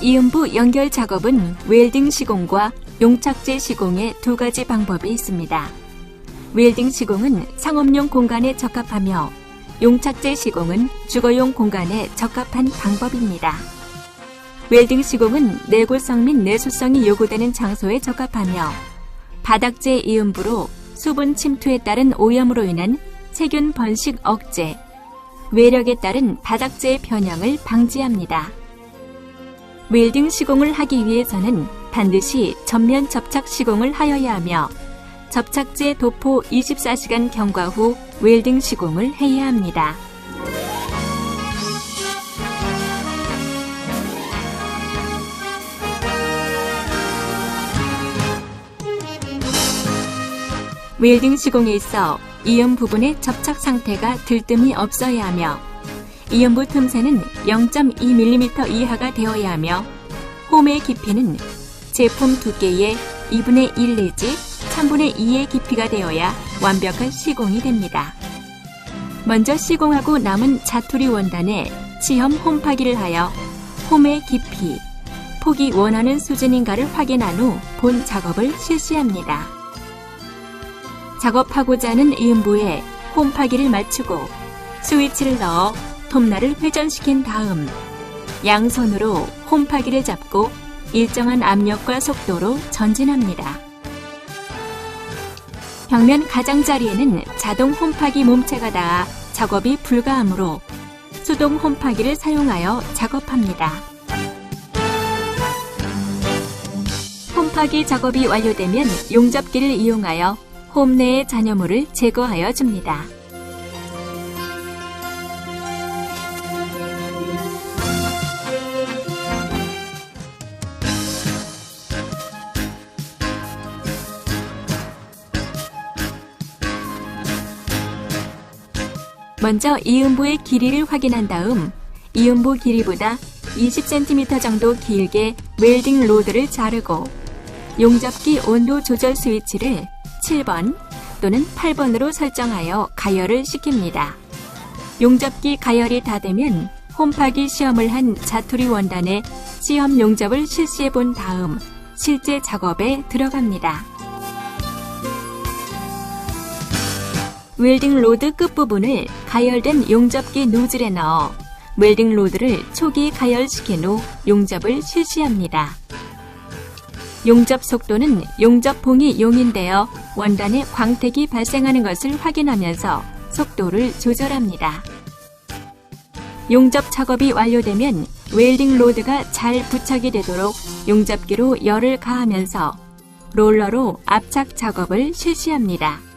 이음부 연결 작업은 웰딩 시공과 용착제 시공의 두 가지 방법이 있습니다. 웰딩 시공은 상업용 공간에 적합하며 용착제 시공은 주거용 공간에 적합한 방법입니다. 웰딩 시공은 내구성 및 내수성이 요구되는 장소에 적합하며 바닥재 이음부로 수분 침투에 따른 오염으로 인한 세균 번식 억제, 외력에 따른 바닥재의 변형을 방지합니다. 웰딩 시공을 하기 위해서는 반드시 전면 접착 시공을 하여야 하며 접착제 도포 24시간 경과 후 웰딩 시공을 해야 합니다. 웰딩 시공에 있어 이음 부분의 접착 상태가 들뜸이 없어야 하며 이음부 틈새는 0.2mm 이하가 되어야 하며 홈의 깊이는 제품 두께의 2분의 1 내지 3분의 2의 깊이가 되어야 완벽한 시공이 됩니다. 먼저 시공하고 남은 자투리 원단에 치험 홈파기를 하여 홈의 깊이, 폭이 원하는 수준인가를 확인한 후 본 작업을 실시합니다. 작업하고자 하는 이음부에 홈파기를 맞추고 스위치를 넣어 톱날을 회전시킨 다음 양손으로 홈파기를 잡고 일정한 압력과 속도로 전진합니다. 벽면 가장자리에는 자동 홈파기 몸체가 닿아 작업이 불가하므로 수동 홈파기를 사용하여 작업합니다. 홈파기 작업이 완료되면 용접기를 이용하여 홈 내의 잔여물을 제거하여 줍니다. 먼저 이음부의 길이를 확인한 다음 이음부 길이보다 20cm 정도 길게 웰딩 로드를 자르고 용접기 온도 조절 스위치를 7번 또는 8번으로 설정하여 가열을 시킵니다. 용접기 가열이 다 되면 홈파기 시험을 한 자투리 원단에 시험 용접을 실시해 본 다음 실제 작업에 들어갑니다. 웰딩 로드 끝부분을 가열된 용접기 노즐에 넣어 웰딩 로드를 초기 가열시킨 후 용접을 실시합니다. 용접 속도는 용접 봉이 용인되어 원단에 광택이 발생하는 것을 확인하면서 속도를 조절합니다. 용접 작업이 완료되면 웰딩 로드가 잘 부착이 되도록 용접기로 열을 가하면서 롤러로 압착 작업을 실시합니다.